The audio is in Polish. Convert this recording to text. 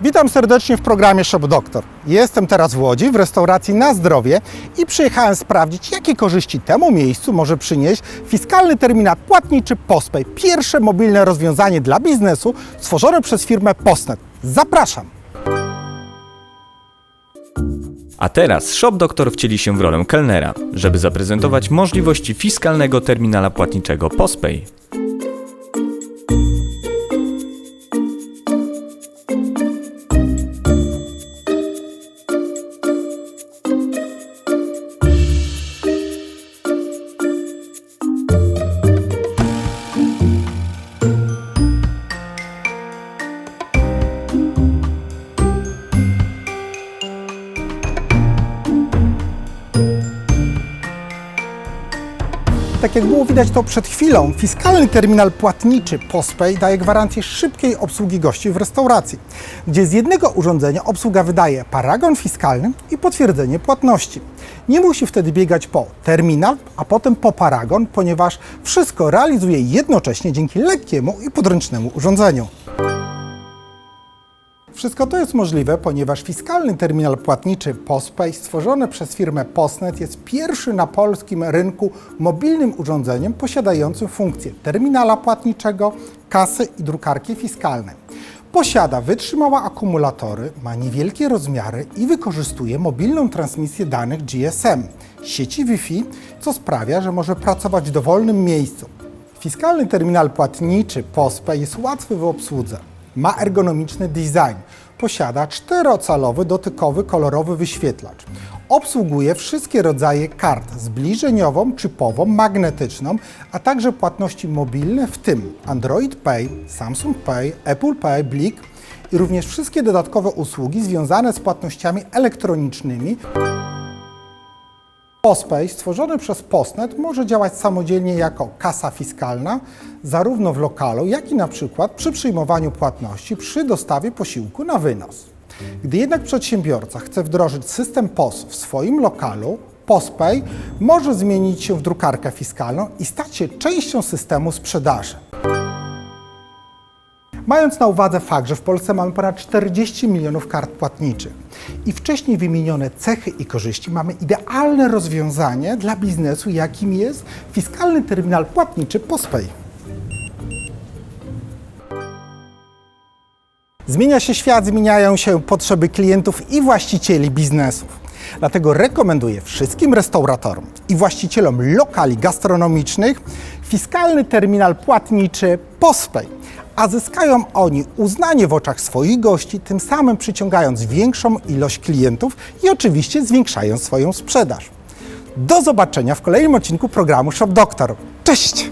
Witam serdecznie w programie Shop Doktor. Jestem teraz w Łodzi, w restauracji Na Zdrowie i przyjechałem sprawdzić, jakie korzyści temu miejscu może przynieść fiskalny terminal płatniczy Postpay. Pierwsze mobilne rozwiązanie dla biznesu stworzone przez firmę Postnet. Zapraszam! A teraz Shop Doktor wcieli się w rolę kelnera, żeby zaprezentować możliwości fiskalnego terminala płatniczego Postpay. Tak jak było widać to przed chwilą, fiskalny terminal płatniczy Postpay daje gwarancję szybkiej obsługi gości w restauracji, gdzie z jednego urządzenia obsługa wydaje paragon fiskalny i potwierdzenie płatności. Nie musi wtedy biegać po terminal, a potem po paragon, ponieważ wszystko realizuje jednocześnie dzięki lekkiemu i podręcznemu urządzeniu. Wszystko to jest możliwe, ponieważ fiskalny terminal płatniczy Postpay stworzony przez firmę Postnet jest pierwszy na polskim rynku mobilnym urządzeniem posiadającym funkcję terminala płatniczego, kasy i drukarki fiskalnej. Posiada wytrzymałe akumulatory, ma niewielkie rozmiary i wykorzystuje mobilną transmisję danych GSM, sieci Wi-Fi, co sprawia, że może pracować w dowolnym miejscu. Fiskalny terminal płatniczy Postpay jest łatwy w obsłudze. Ma ergonomiczny design. Posiada czterocalowy dotykowy kolorowy wyświetlacz. Obsługuje wszystkie rodzaje kart zbliżeniową, chipową, magnetyczną, a także płatności mobilne, w tym Android Pay, Samsung Pay, Apple Pay, Blik i również wszystkie dodatkowe usługi związane z płatnościami elektronicznymi, Postpay stworzony przez Postnet może działać samodzielnie jako kasa fiskalna, zarówno w lokalu, jak i na przykład przy przyjmowaniu płatności przy dostawie posiłku na wynos. Gdy jednak przedsiębiorca chce wdrożyć system POS w swoim lokalu, Postpay może zmienić się w drukarkę fiskalną i stać się częścią systemu sprzedaży. Mając na uwadze fakt, że w Polsce mamy ponad 40 milionów kart płatniczych i wcześniej wymienione cechy i korzyści, mamy idealne rozwiązanie dla biznesu, jakim jest fiskalny terminal płatniczy Postpay. Zmienia się świat, zmieniają się potrzeby klientów i właścicieli biznesów. Dlatego rekomenduję wszystkim restauratorom i właścicielom lokali gastronomicznych fiskalny terminal płatniczy Postpay, a zyskają oni uznanie w oczach swoich gości, tym samym przyciągając większą ilość klientów i oczywiście zwiększając swoją sprzedaż. Do zobaczenia w kolejnym odcinku programu Shop Doctor. Cześć!